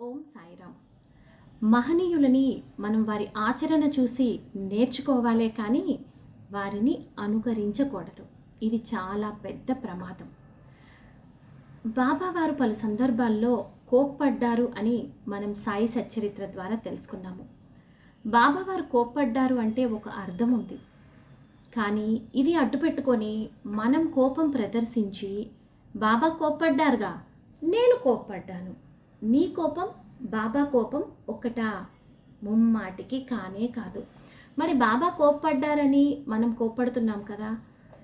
ఓం సాయిరామ్. మహనీయులని మనం వారి ఆచరణ చూసి నేర్చుకోవాలే కానీ వారిని అనుకరించకూడదు. ఇది చాలా పెద్ద ప్రమాదం. బాబావారు పలు సందర్భాల్లో కోప్పడ్డారు అని మనం సాయి సచ్చరిత్ర ద్వారా తెలుసుకున్నాము. బాబావారు కోప్పడ్డారు అంటే ఒక అర్థం ఉంది. కానీ ఇది అడ్డుపెట్టుకొని మనం కోపం ప్రదర్శించి బాబా కోప్పడ్డారుగా నేను కోప్పడ్డాను. నీ కోపం బాబా కోపం ఒక్కటా? ముమ్మాటికి కానే కాదు. మరి బాబా కోప్పడ్డారని మనం కోప్పడుతున్నాం కదా?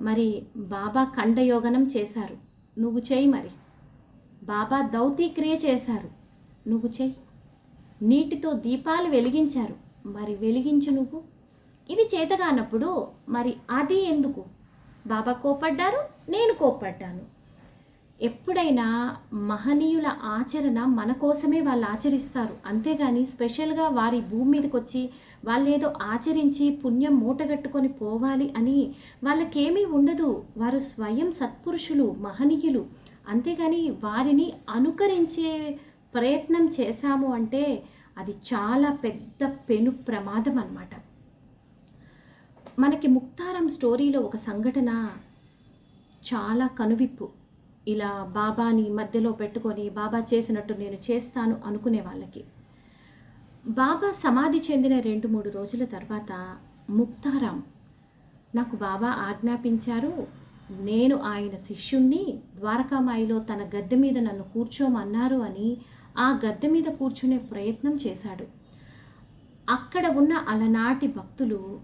మరి బాబా ఖండయోగనం చేశారు. నువ్వు చేయి మరి. బాబా దౌతీ క్రియ చేశారు. నువ్వు చేయి. నీటితో దీపాలు వెలిగించారు. మరి వెలిగించు నువ్వు. ఇవి చేతగానప్పుడు మరి అది ఎందుకు? బాబా కోప్పడ్డారు నేను కోప్పడ్డాను. ఎప్పుడైనా మహనీయుల ఆచరణ మన కోసమే వాళ్ళు ఆచరిస్తారు. అంతేగాని స్పెషల్గా వారి భూమి మీదకి వచ్చి వాళ్ళేదో ఆచరించి పుణ్యం మూటగట్టుకొని పోవాలి అని వాళ్ళకేమీ ఉండదు. వారు స్వయం సత్పురుషులు మహనీయులు. అంతేగాని వారిని అనుకరించే ప్రయత్నం చేశాము అంటే అది చాలా పెద్ద పెను ప్రమాదం అన్నమాట. మనకి ముక్తారం స్టోరీలో ఒక సంఘటన చాలా కనువిప్పు. ఇలా బాబాని మధ్యలో పెట్టుకొని బాబా చేసినట్టు నేను చేస్తాను అనుకునే వాళ్ళకి. బాబా సమాధి చెందిన రెండు మూడు రోజుల తర్వాత ముక్తారాం నాకు బాబా ఆజ్ఞాపించారు నేను ఆయన శిష్యుణ్ణి ద్వారకామాయిలో తన గద్దె మీద నన్ను కూర్చోమన్నారు అని ఆ గద్దె మీద కూర్చునే ప్రయత్నం చేశాడు. అక్కడ ఉన్న అలనాటి భక్తులు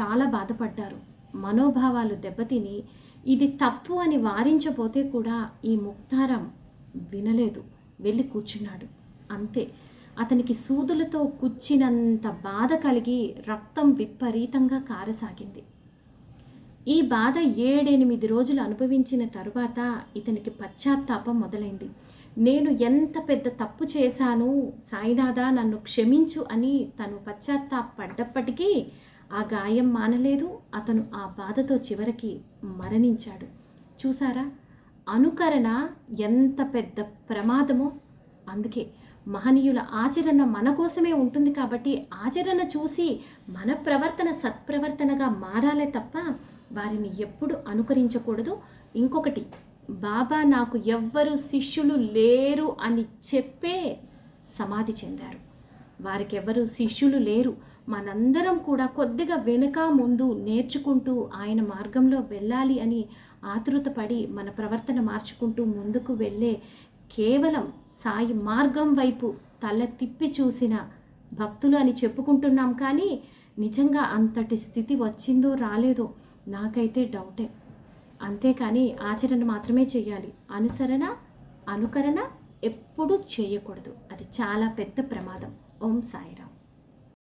చాలా బాధపడ్డారు. మనోభావాలు దెబ్బతిని ఇది తప్పు అని వారించపోతే కూడా ఈ ముక్తారం వినలేదు. వెళ్ళి కూర్చున్నాడు. అంతే. అతనికి సూదులతో కుచ్చినంత బాధ కలిగి రక్తం విపరీతంగా కారసాగింది. ఈ బాధ ఏడెనిమిది రోజులు అనుభవించిన తరువాత ఇతనికి పశ్చాత్తాపం మొదలైంది. నేను ఎంత పెద్ద తప్పు చేశాను సాయినాథ నన్ను క్షమించు అని తను పశ్చాత్తాపడ్డప్పటికీ ఆ గాయం మానలేదు. అతను ఆ బాధతో చివరికి మరణించాడు. చూసారా అనుకరణ ఎంత పెద్ద ప్రమాదమో! అందుకే మహనీయుల ఆచరణ మన కోసమే ఉంటుంది కాబట్టి ఆచరణ చూసి మన ప్రవర్తన సత్ప్రవర్తనగా మారాలే తప్ప వారిని ఎప్పుడు అనుకరించకూడదు. ఇంకొకటి బాబా నాకు ఎవ్వరు శిష్యులు లేరు అని చెప్పే సమాధి చెందారు. వారికెవరు శిష్యులు లేరు. మనందరం కూడా కొద్దిగా వెనుక ముందు నేర్చుకుంటూ ఆయన మార్గంలో వెళ్ళాలి అని ఆతృతపడి మన ప్రవర్తన మార్చుకుంటూ ముందుకు వెళ్ళే కేవలం సాయి మార్గం వైపు తల తిప్పి చూసిన భక్తులు అని చెప్పుకుంటున్నాం కానీ నిజంగా అంతటి స్థితి వచ్చిందో రాలేదో నాకైతే డౌటే. అంతేకాని ఆచరణ మాత్రమే చేయాలి. అనుసరణ అనుకరణ ఎప్పుడూ చేయకూడదు. అది చాలా పెద్ద ప్రమాదం. ఓం సాయిరామ్